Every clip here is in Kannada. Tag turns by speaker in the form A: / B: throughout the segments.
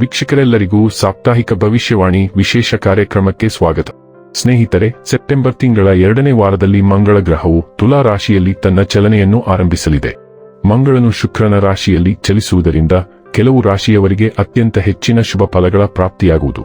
A: ವೀಕ್ಷಕರೆಲ್ಲರಿಗೂ ಸಾಪ್ತಾಹಿಕ ಭವಿಷ್ಯವಾಣಿ ವಿಶೇಷ ಕಾರ್ಯಕ್ರಮಕ್ಕೆ ಸ್ವಾಗತ. ಸ್ನೇಹಿತರೆ, ಸೆಪ್ಟೆಂಬರ್ ತಿಂಗಳ ಎರಡನೇ ವಾರದಲ್ಲಿ ಮಂಗಳ ಗ್ರಹವು ತುಲಾ ರಾಶಿಯಲ್ಲಿ ತನ್ನ ಚಲನೆಯನ್ನು ಆರಂಭಿಸಲಿದೆ. ಮಂಗಳನು ಶುಕ್ರನ ರಾಶಿಯಲ್ಲಿ ಚಲಿಸುವುದರಿಂದ ಕೆಲವು ರಾಶಿಯವರಿಗೆ ಅತ್ಯಂತ ಹೆಚ್ಚಿನ ಶುಭ ಫಲಗಳ ಪ್ರಾಪ್ತಿಯಾಗುವುದು.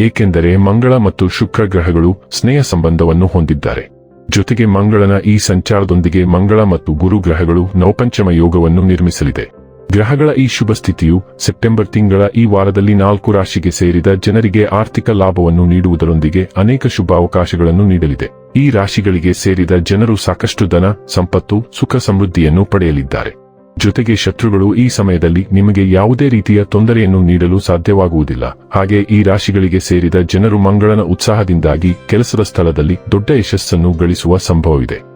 A: ಏಕೆಂದರೆ ಮಂಗಳ ಮತ್ತು ಶುಕ್ರ ಗ್ರಹಗಳು ಸ್ನೇಹ ಸಂಬಂಧವನ್ನು ಹೊಂದಿದ್ದಾರೆ. ಜೊತೆಗೆ ಮಂಗಳನ ಈ ಸಂಚಾರದೊಂದಿಗೆ ಮಂಗಳ ಮತ್ತು ಗುರು ಗ್ರಹಗಳು ನೌಪಂಚಮ ಯೋಗವನ್ನು ನಿರ್ಮಿಸಲಿದೆ. ಗ್ರಹಗಳ ಈ ಶುಭ ಸ್ಥಿತಿಯು ಸೆಪ್ಟೆಂಬರ್ ತಿಂಗಳ ಈ ವಾರದಲ್ಲಿ ನಾಲ್ಕು ರಾಶಿಗೆ ಸೇರಿದ ಜನರಿಗೆ ಆರ್ಥಿಕ ಲಾಭವನ್ನು ನೀಡುವುದರೊಂದಿಗೆ ಅನೇಕ ಶುಭ ಅವಕಾಶಗಳನ್ನು ನೀಡಲಿದೆ. ಈ ರಾಶಿಗಳಿಗೆ ಸೇರಿದ ಜನರು ಸಾಕಷ್ಟು ಧನ, ಸಂಪತ್ತು, ಸುಖ ಸಮೃದ್ಧಿಯನ್ನು ಪಡೆಯಲಿದ್ದಾರೆ. ಜೊತೆಗೆ ಶತ್ರುಗಳು ಈ ಸಮಯದಲ್ಲಿ ನಿಮಗೆ ಯಾವುದೇ ರೀತಿಯ ತೊಂದರೆಯನ್ನು ನೀಡಲು ಸಾಧ್ಯವಾಗುವುದಿಲ್ಲ. ಹಾಗೆ ಈ ರಾಶಿಗಳಿಗೆ ಸೇರಿದ ಜನರು ಮಂಗಳನ ಉತ್ಸಾಹದಿಂದಾಗಿ ಕೆಲಸದ ಸ್ಥಳದಲ್ಲಿ ದೊಡ್ಡ ಯಶಸ್ಸನ್ನು ಗಳಿಸುವ ಸಂಭವವಿದೆ.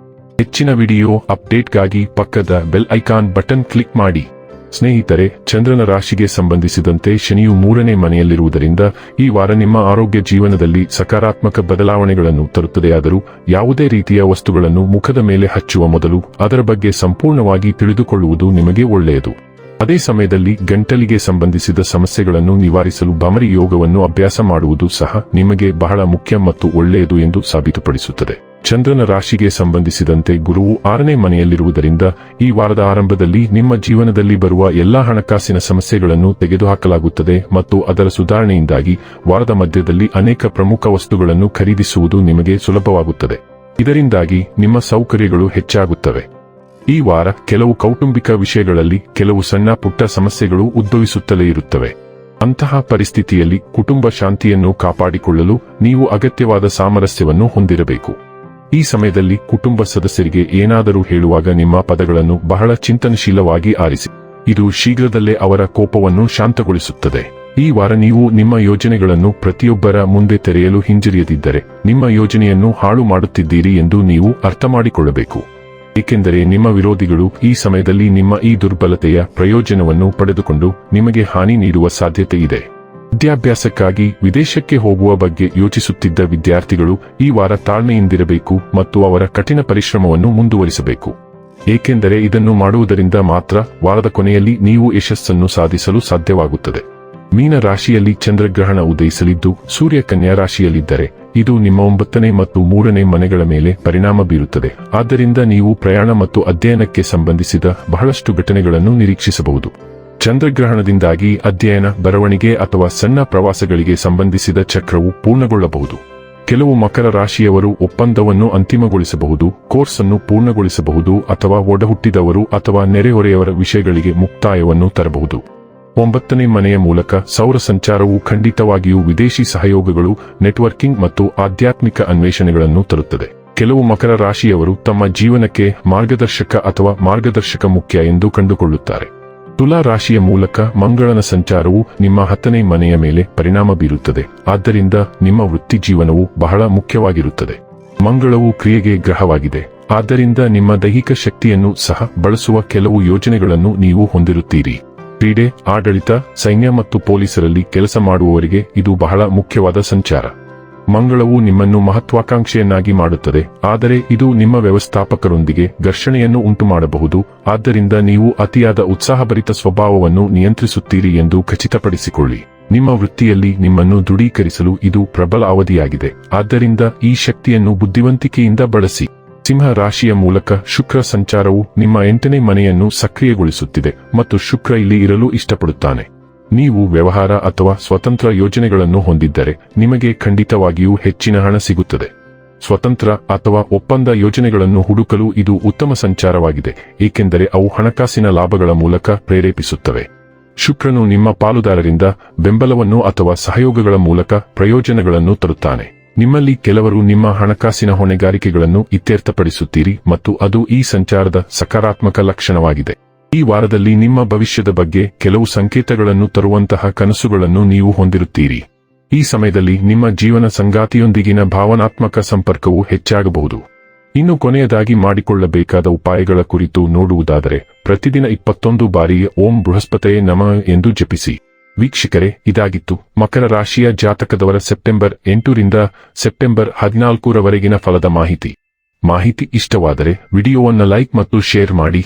A: ಹೆಚ್ಚಿನ ವಿಡಿಯೋ ಅಪ್ಡೇಟ್ಗಾಗಿ ಪಕ್ಕದ ಬೆಲ್ ಐಕಾನ್ ಬಟನ್ ಕ್ಲಿಕ್ ಮಾಡಿ. ಸ್ನೇಹಿತರೆ, ಚಂದ್ರನ ರಾಶಿಗೆ ಸಂಬಂಧಿಸಿದಂತೆ ಶನಿಯು ಮೂರನೇ ಮನೆಯಲ್ಲಿರುವುದರಿಂದ ಈ ವಾರ ನಿಮ್ಮ ಆರೋಗ್ಯ ಜೀವನದಲ್ಲಿ ಸಕಾರಾತ್ಮಕ ಬದಲಾವಣೆಗಳನ್ನು ತರುತ್ತದೆಯಾದರೂ ಯಾವುದೇ ರೀತಿಯ ವಸ್ತುಗಳನ್ನು ಮುಖದ ಮೇಲೆ ಹಚ್ಚುವ ಮೊದಲು ಅದರ ಬಗ್ಗೆ ಸಂಪೂರ್ಣವಾಗಿ ತಿಳಿದುಕೊಳ್ಳುವುದು ನಿಮಗೆ ಒಳ್ಳೆಯದು. ಅದೇ ಸಮಯದಲ್ಲಿ ಗಂಟಲಿಗೆ ಸಂಬಂಧಿಸಿದ ಸಮಸ್ಯೆಗಳನ್ನು ನಿವಾರಿಸಲು ಭಮರಿ ಯೋಗವನ್ನು ಅಭ್ಯಾಸ ಮಾಡುವುದು ಸಹ ನಿಮಗೆ ಬಹಳ ಮುಖ್ಯ ಮತ್ತು ಒಳ್ಳೆಯದು ಎಂದು ಸಾಬೀತುಪಡಿಸುತ್ತದೆ. ಚಂದ್ರನ ರಾಶಿಗೆ ಸಂಬಂಧಿಸಿದಂತೆ ಗುರುವು ಆರನೇ ಮನೆಯಲ್ಲಿರುವುದರಿಂದ ಈ ವಾರದ ಆರಂಭದಲ್ಲಿ ನಿಮ್ಮ ಜೀವನದಲ್ಲಿ ಬರುವ ಎಲ್ಲಾ ಹಣಕಾಸಿನ ಸಮಸ್ಯೆಗಳನ್ನು ತೆಗೆದುಹಾಕಲಾಗುತ್ತದೆ ಮತ್ತು ಅದರ ಸುಧಾರಣೆಯಿಂದಾಗಿ ವಾರದ ಮಧ್ಯದಲ್ಲಿ ಅನೇಕ ಪ್ರಮುಖ ವಸ್ತುಗಳನ್ನು ಖರೀದಿಸುವುದು ನಿಮಗೆ ಸುಲಭವಾಗುತ್ತದೆ. ಇದರಿಂದಾಗಿ ನಿಮ್ಮ ಸೌಕರ್ಯಗಳು ಹೆಚ್ಚಾಗುತ್ತವೆ. ಈ ವಾರ ಕೆಲವು ಕೌಟುಂಬಿಕ ವಿಷಯಗಳಲ್ಲಿ ಕೆಲವು ಸಣ್ಣ ಪುಟ್ಟ ಸಮಸ್ಯೆಗಳು ಉದ್ಭವಿಸುತ್ತಲೇ ಇರುತ್ತವೆ. ಅಂತಹ ಪರಿಸ್ಥಿತಿಯಲ್ಲಿ ಕುಟುಂಬ ಶಾಂತಿಯನ್ನು ಕಾಪಾಡಿಕೊಳ್ಳಲು ನೀವು ಅಗತ್ಯವಾದ ಸಾಮರಸ್ಯವನ್ನು ಹೊಂದಿರಬೇಕು. ಈ ಸಮಯದಲ್ಲಿ ಕುಟುಂಬ ಸದಸ್ಯರಿಗೆ ಏನಾದರೂ ಹೇಳುವಾಗ ನಿಮ್ಮ ಪದಗಳನ್ನು ಬಹಳ ಚಿಂತನಶೀಲವಾಗಿ ಆರಿಸಿ. ಇದು ಶೀಘ್ರದಲ್ಲೇ ಅವರ ಕೋಪವನ್ನು ಶಾಂತಗೊಳಿಸುತ್ತದೆ. ಈ ವಾರ ನೀವು ನಿಮ್ಮ ಯೋಜನೆಗಳನ್ನು ಪ್ರತಿಯೊಬ್ಬರ ಮುಂದೆ ತೆರೆಯಲು ಹಿಂಜರಿಯದಿದ್ದರೆ, ನಿಮ್ಮ ಯೋಜನೆಯನ್ನು ಹಾಳು ಮಾಡುತ್ತಿದ್ದೀರಿ ಎಂದು ನೀವು ಅರ್ಥಮಾಡಿಕೊಳ್ಳಬೇಕು. ಏಕೆಂದರೆ ನಿಮ್ಮ ವಿರೋಧಿಗಳು ಈ ಸಮಯದಲ್ಲಿ ನಿಮ್ಮ ಈ ದುರ್ಬಲತೆಯ ಪ್ರಯೋಜನವನ್ನು ಪಡೆದುಕೊಂಡು ನಿಮಗೆ ಹಾನಿ ನೀಡುವ ಸಾಧ್ಯತೆ ಇದೆ ವಿದ್ಯಾಭ್ಯಾಸಕ್ಕಾಗಿ ವಿದೇಶಕ್ಕೆ ಹೋಗುವ ಬಗ್ಗೆ ಯೋಚಿಸುತ್ತಿದ್ದ ವಿದ್ಯಾರ್ಥಿಗಳು ಈ ವಾರ ತಾಳ್ಮೆಯಿಂದಿರಬೇಕು ಮತ್ತು ಅವರ ಕಠಿಣ ಪರಿಶ್ರಮವನ್ನು ಮುಂದುವರಿಸಬೇಕು. ಏಕೆಂದರೆ ಇದನ್ನು ಮಾಡುವುದರಿಂದ ಮಾತ್ರ ವಾರದ ಕೊನೆಯಲ್ಲಿ ನೀವು ಯಶಸ್ಸನ್ನು ಸಾಧಿಸಲು ಸಾಧ್ಯವಾಗುತ್ತದೆ. ಮೀನ ರಾಶಿಯಲ್ಲಿ ಚಂದ್ರಗ್ರಹಣ ಉದಯಿಸಲಿದ್ದು ಸೂರ್ಯ ಕನ್ಯಾ ರಾಶಿಯಲ್ಲಿದ್ದರೆ ಇದು ನಿಮ್ಮ ಒಂಬತ್ತನೇ ಮತ್ತು ಮೂರನೇ ಮನೆಗಳ ಮೇಲೆ ಪರಿಣಾಮ ಬೀರುತ್ತದೆ. ಆದ್ದರಿಂದ ನೀವು ಪ್ರಯಾಣ ಮತ್ತು ಅಧ್ಯಯನಕ್ಕೆ ಸಂಬಂಧಿಸಿದ ಬಹಳಷ್ಟು ಘಟನೆಗಳನ್ನು ನಿರೀಕ್ಷಿಸಬಹುದು. ಚಂದ್ರಗ್ರಹಣದಿಂದಾಗಿ ಅಧ್ಯಯನ, ಬರವಣಿಗೆ ಅಥವಾ ಸಣ್ಣ ಪ್ರವಾಸಗಳಿಗೆ ಸಂಬಂಧಿಸಿದ ಚಕ್ರವು ಪೂರ್ಣಗೊಳ್ಳಬಹುದು. ಕೆಲವು ಮಕರ ರಾಶಿಯವರು ಒಪ್ಪಂದವನ್ನು ಅಂತಿಮಗೊಳಿಸಬಹುದು ಕೋರ್ಸ್ ಅನ್ನು ಪೂರ್ಣಗೊಳಿಸಬಹುದು ಅಥವಾ ಒಡಹುಟ್ಟಿದವರು ಅಥವಾ ನೆರೆಹೊರೆಯವರ ವಿಷಯಗಳಿಗೆ ಮುಕ್ತಾಯವನ್ನು ತರಬಹುದು. ಒಂಬತ್ತನೇ ಮನೆಯ ಮೂಲಕ ಸೌರ ಸಂಚಾರವು ಖಂಡಿತವಾಗಿಯೂ ವಿದೇಶಿ ಸಹಯೋಗಗಳು, ನೆಟ್ವರ್ಕಿಂಗ್ ಮತ್ತು ಆಧ್ಯಾತ್ಮಿಕ ಅನ್ವೇಷಣೆಗಳನ್ನು ತರುತ್ತದೆ. ಕೆಲವು ಮಕರ ರಾಶಿಯವರು ತಮ್ಮ ಜೀವನಕ್ಕೆ ಮಾರ್ಗದರ್ಶಕ ಅಥವಾ ಮಾರ್ಗದರ್ಶಕ ಮುಖ್ಯ ಎಂದು ಕಂಡುಕೊಳ್ಳುತ್ತಾರೆ. ತುಲಾ ರಾಶಿಯ ಮೂಲಕ ಮಂಗಳನ ಸಂಚಾರವು ನಿಮ್ಮ ಹತ್ತನೇ ಮನೆಯ ಮೇಲೆ ಪರಿಣಾಮ ಬೀರುತ್ತದೆ. ಆದ್ದರಿಂದ ನಿಮ್ಮ ವೃತ್ತಿ ಜೀವನವು ಬಹಳ ಮುಖ್ಯವಾಗಿರುತ್ತದೆ. ಮಂಗಳವು ಕ್ರಿಯೆಗೆ ಗ್ರಹವಾಗಿದೆ. ಆದ್ದರಿಂದ ನಿಮ್ಮ ದೈಹಿಕ ಶಕ್ತಿಯನ್ನು ಸಹ ಬಳಸುವ ಕೆಲವು ಯೋಜನೆಗಳನ್ನು ನೀವು ಹೊಂದಿರುತ್ತೀರಿ. ಕ್ರೀಡೆ, ಆಡಳಿತ, ಸೈನ್ಯ ಮತ್ತು ಪೊಲೀಸರಲ್ಲಿ ಕೆಲಸ ಮಾಡುವವರಿಗೆ ಇದು ಬಹಳ ಮುಖ್ಯವಾದ ಸಂಚಾರ. ಮಂಗಳವು ನಿಮ್ಮನ್ನು ಮಹತ್ವಾಕಾಂಕ್ಷೆಯನ್ನಾಗಿ ಮಾಡುತ್ತದೆ. ಆದರೆ ಇದು ನಿಮ್ಮ ವ್ಯವಸ್ಥಾಪಕರೊಂದಿಗೆ ಘರ್ಷಣೆಯನ್ನು ಉಂಟುಮಾಡಬಹುದು. ಆದ್ದರಿಂದ ನೀವು ಅತಿಯಾದ ಉತ್ಸಾಹಭರಿತ ಸ್ವಭಾವವನ್ನು ನಿಯಂತ್ರಿಸುತ್ತೀರಿ ಎಂದು ಖಚಿತಪಡಿಸಿಕೊಳ್ಳಿ. ನಿಮ್ಮ ವೃತ್ತಿಯಲ್ಲಿ ನಿಮ್ಮನ್ನು ದೃಢೀಕರಿಸಲು ಇದು ಪ್ರಬಲ ಅವಧಿಯಾಗಿದೆ. ಆದ್ದರಿಂದ ಈ ಶಕ್ತಿಯನ್ನು ಬುದ್ಧಿವಂತಿಕೆಯಿಂದ ಬಳಸಿ. ಸಿಂಹ ರಾಶಿಯ ಮೂಲಕ ಶುಕ್ರ ಸಂಚಾರವು ನಿಮ್ಮ ಎಂಟನೇ ಮನೆಯನ್ನು ಸಕ್ರಿಯಗೊಳಿಸುತ್ತಿದೆ ಮತ್ತು ಶುಕ್ರ ಇಲ್ಲಿ ಇರಲು ಇಷ್ಟಪಡುತ್ತಾನೆ. ನೀವು ವ್ಯವಹಾರ ಅಥವಾ ಸ್ವತಂತ್ರ ಯೋಜನೆಗಳನ್ನು ಹೊಂದಿದ್ದರೆ ನಿಮಗೆ ಖಂಡಿತವಾಗಿಯೂ ಹೆಚ್ಚಿನ ಹಣ ಸಿಗುತ್ತದೆ. ಸ್ವತಂತ್ರ ಅಥವಾ ಒಪ್ಪಂದ ಯೋಜನೆಗಳನ್ನು ಹುಡುಕಲು ಇದು ಉತ್ತಮ ಸಂಚಾರವಾಗಿದೆ, ಏಕೆಂದರೆ ಅವು ಹಣಕಾಸಿನ ಲಾಭಗಳ ಮೂಲಕ ಪ್ರೇರೇಪಿಸುತ್ತವೆ. ಶುಕ್ರನು ನಿಮ್ಮ ಪಾಲುದಾರರಿಂದ ಬೆಂಬಲವನ್ನು ಅಥವಾ ಸಹಯೋಗಗಳ ಮೂಲಕ ಪ್ರಯೋಜನಗಳನ್ನು ತರುತ್ತಾನೆ. ನಿಮ್ಮಲ್ಲಿ ಕೆಲವರು ನಿಮ್ಮ ಹಣಕಾಸಿನ ಹೊಣೆಗಾರಿಕೆಗಳನ್ನು ಇತ್ಯರ್ಥಪಡಿಸುತ್ತೀರಿ ಮತ್ತು ಅದು ಈ ಸಂಚಾರದ ಸಕಾರಾತ್ಮಕ ಲಕ್ಷಣವಾಗಿದೆ. ಈ ವಾರದಲ್ಲಿ ನಿಮ್ಮ ಭವಿಷ್ಯದ ಬಗ್ಗೆ ಕೆಲವು ಸಂಕೇತಗಳನ್ನು ತರುವಂತಹ ಕನಸುಗಳನ್ನು ನೀವು ಹೊಂದಿರುತ್ತೀರಿ. ಈ ಸಮಯದಲ್ಲಿ ನಿಮ್ಮ ಜೀವನ ಸಂಗಾತಿಯೊಂದಿಗಿನ ಭಾವನಾತ್ಮಕ ಸಂಪರ್ಕವು ಹೆಚ್ಚಾಗಬಹುದು. ಇನ್ನು ಕೊನೆಯದಾಗಿ ಮಾಡಿಕೊಳ್ಳಬೇಕಾದ ಉಪಾಯಗಳ ಕುರಿತು ನೋಡುವುದಾದರೆ, ಪ್ರತಿದಿನ ಇಪ್ಪತ್ತೊಂದು ಬಾರಿ ಓಂ ಬೃಹಸ್ಪತಯೇ ನಮ ಎಂದು ಜಪಿಸಿ. ವೀಕ್ಷಕರೇ, ಇದಾಗಿತ್ತು ಮಕರ ರಾಶಿಯ ಜಾತಕದವರ ಸೆಪ್ಟೆಂಬರ್ ಎಂಟರಿಂದ ಸೆಪ್ಟೆಂಬರ್ ಹದಿನಾಲ್ಕರವರೆಗಿನ ಫಲದ ಮಾಹಿತಿ. ಮಾಹಿತಿ ಇಷ್ಟವಾದರೆ ವಿಡಿಯೋವನ್ನು ಲೈಕ್ ಮತ್ತು ಶೇರ್ ಮಾಡಿ.